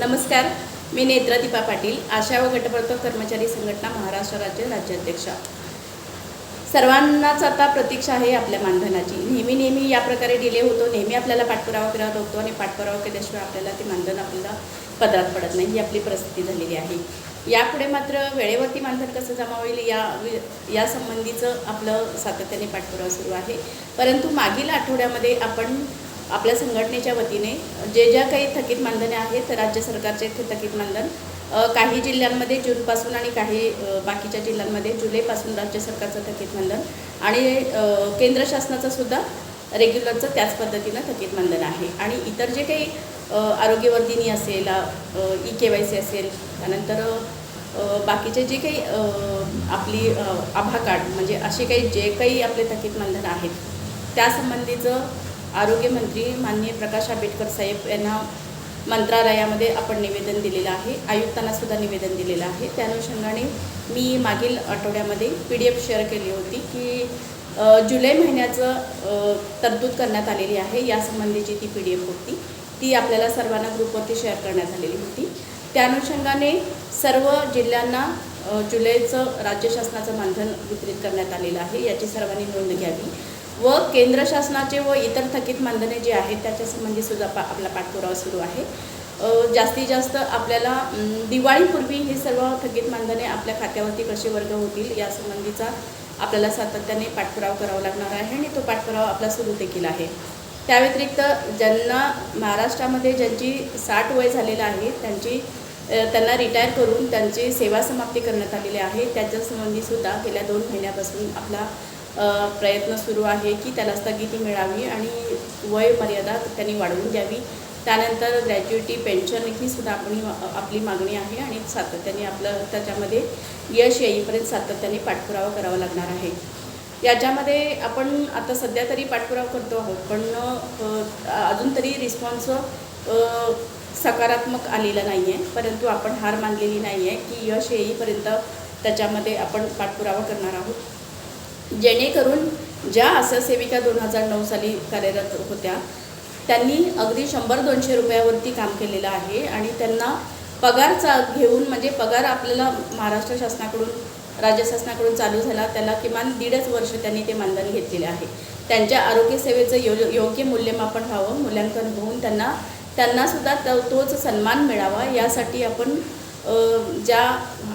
नमस्कार मी नेत्रा दीपा पाटील आशा व गटप्रवर्तक कर्मचारी संघटना महाराष्ट्र राज्य राज्याध्यक्षा. सर्वांनाच आता प्रतीक्षा आहे आपल्या मानधनाची. नेहमी नेहमी या प्रकारे डिले होतो नेहमी आपल्याला पाठपुरावा करावा होतो आणि पाठपुरावा केल्याशिवाय आपल्याला ते मानधन आपल्याला पदरात पडत नाही ही आपली परिस्थिती झालेली आहे. यापुढे मात्र वेळेवरती मानधन कसं जमा होईल या या संबंधीचं आपलं सातत्याने पाठपुरावा सुरू आहे. परंतु मागील आठवड्यामध्ये आपण आपल्या संघटनेच्या वतीने जे ज्या काही थकीत मानधने आहेत राज्य सरकारचे ते थकीत मानधन. काही जिल्ह्यांमध्ये जूनपासून आणि काही बाकीच्या जिल्ह्यांमध्ये जुलैपासून राज्य सरकारचं थकीत मानधन. आणि केंद्र शासनाचं सुद्धा रेग्युलरचं त्याच पद्धतीनं थकीत मानधन आहे. आणि इतर जे काही आरोग्यवर्धिनी असेल ई के वाय सी असेल त्यानंतर बाकीचे जे काही आपली आभा कार्ड म्हणजे असे काही जे काही आपले थकीत मानधन आहेत त्यासंबंधीचं आरोग्यमंत्री माननीय प्रकाश आंबेडकर साहेब यांना मंत्रालयामध्ये आपण निवेदन दिलेलं आहे. आयुक्तांना सुद्धा निवेदन दिलेलं आहे. त्या अनुषंगाने मी मागील आठवड्यामध्ये पी डी एफ शेअर केली होती की जुलै महिन्याचं तरतूद करण्यात आलेली आहे. यासंबंधीची ती पी डी एफ होती. ती आपल्याला सर्वांना ग्रुपवरती शेअर करण्यात आलेली होती. त्या अनुषंगाने सर्व जिल्ह्यांना जुलैचं राज्य शासनाचं मानधन वितरित करण्यात आलेलं आहे. याची सर्वांनी नोंद घ्यावी. व केंद्र शासनाचे व इतर थकीत मानधने जे आहेत त्याच्या संबंधी म्हणजे सुद्धा पा आपला पाठपुरावा सुरू आहे. जास्तीत जास्त आपल्याला दिवाळीपूर्वी हे सर्व थकीत मानधने आपल्या खात्यावरती कसे वर्ग होतील यासंबंधीचा आपल्याला सातत्याने पाठपुरावा करावा लागणार आहे आणि तो पाठपुरावा आपला सुरू देखील आहे. त्या व्यतिरिक्त ज्यांना महाराष्ट्रामध्ये ज्यांची साठ वय झालेलं आहे त्यांची त्यांना रिटायर करून त्यांची सेवा समाप्ती करण्यात आलेली आहे त्याच्यासंबंधीसुद्धा गेल्या दोन महिन्यापासून आपला प्रयत्न सुरू आहे की त्याला स्थगिती मिळावी आणि वय मर्यादा त्यांनी वाढवून द्यावी त्यानंतर ग्रॅज्युएटी पेन्शन ही सुद्धा आपली आपली मागणी आहे आणि सातत्याने आपलं त्याच्यामध्ये यश येईपर्यंत सातत्याने पाठपुरावा करावा लागणार आहे. याच्यामध्ये आपण आता सध्या तरी पाठपुरावा करतो आहोत पण अजून तरी रिस्पॉन्स सकारात्मक आलेला नाही आहे परंतु आपण हार मानलेली नाही आहे की यश येईपर्यंत त्याच्यामध्ये आपण पाठपुरावा करणार आहोत. जेणेकरून ज्या आशा सेविका दोन हजार नऊ साली कार्यरत होत्या त्यांनी अगदी शंभर दोनशे रुपयावरती काम केलेलं आहे आणि त्यांना पगारचा घेऊन म्हणजे पगार आपल्याला महाराष्ट्र शासनाकडून राज्य शासनाकडून चालू झाला त्याला किमान दीडच वर्ष त्यांनी ते मानधन घेतलेले आहे. त्यांच्या आरोग्यसेवेचं यो योग्य मूल्यमापन व्हावं मूल्यांकन होऊन त्यांना त्यांनासुद्धा तो तोच सन्मान मिळावा यासाठी आपण ज्या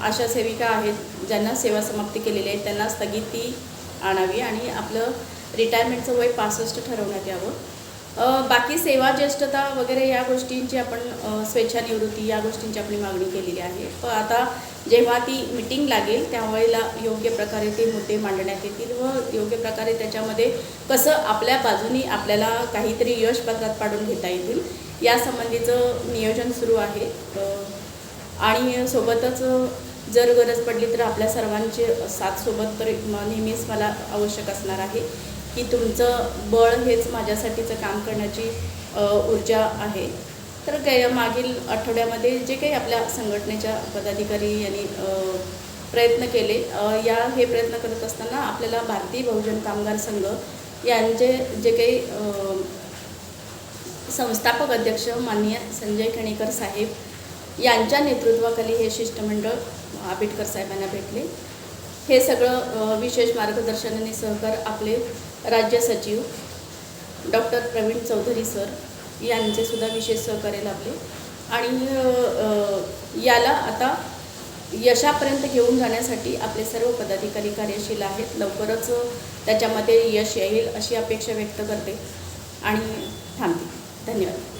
आशा सेविका आहेत ज्यांना सेवा समाप्ती केलेली आहे त्यांना स्थगिती आणावी आणि आपलं रिटायरमेंटचं वय पासष्ट ठरवण्यात यावं. बाकी सेवा ज्येष्ठता वगैरे या गोष्टींची आपण स्वेच्छानिवृत्ती या गोष्टींची आपली मागणी केलेली आहे. पण आता जेव्हा ती मिटिंग लागेल त्यावेळेला योग्य प्रकारे ते मुद्दे मांडण्यात येतील व योग्य प्रकारे त्याच्यामध्ये कसं आपल्या बाजूनी आपल्याला काहीतरी यश पत्रात पाडून घेता येतील यासंबंधीचं नियोजन सुरू आहे. आणि सोबतच जर गरज पडली तर आपल्या सर्वांचे साथसोबत तर नेहमीच मला आवश्यक असणार आहे की तुमचं बळ हेच माझ्यासाठीचं काम करण्याची ऊर्जा आहे. तर गे मागील आठवड्यामध्ये जे काही आपल्या संघटनेच्या पदाधिकारी यांनी प्रयत्न केले या हे प्रयत्न करत असताना आपल्याला भारतीय बहुजन कामगार संघ यांचे जे काही संस्थापक अध्यक्ष माननीय संजय केणेकर साहेब यांच्या नेतृत्वाखाली हे शिष्टमंडळ आंबेडकर साहेबांना भेटले. हे सगळं विशेष मार्गदर्शनाने सहकार आपले राज्य सचिव डॉक्टर प्रवीण चौधरी सर यांचे सुद्धा विशेष सहकार्य लाभले. आणि याला आता यशापर्यंत घेऊन जाण्यासाठी आपले सर्व पदाधिकारी कार्यशील आहेत. लवकरच त्याच्यामध्ये यश येईल अशी अपेक्षा व्यक्त करते. आणि थांबते. धन्यवाद.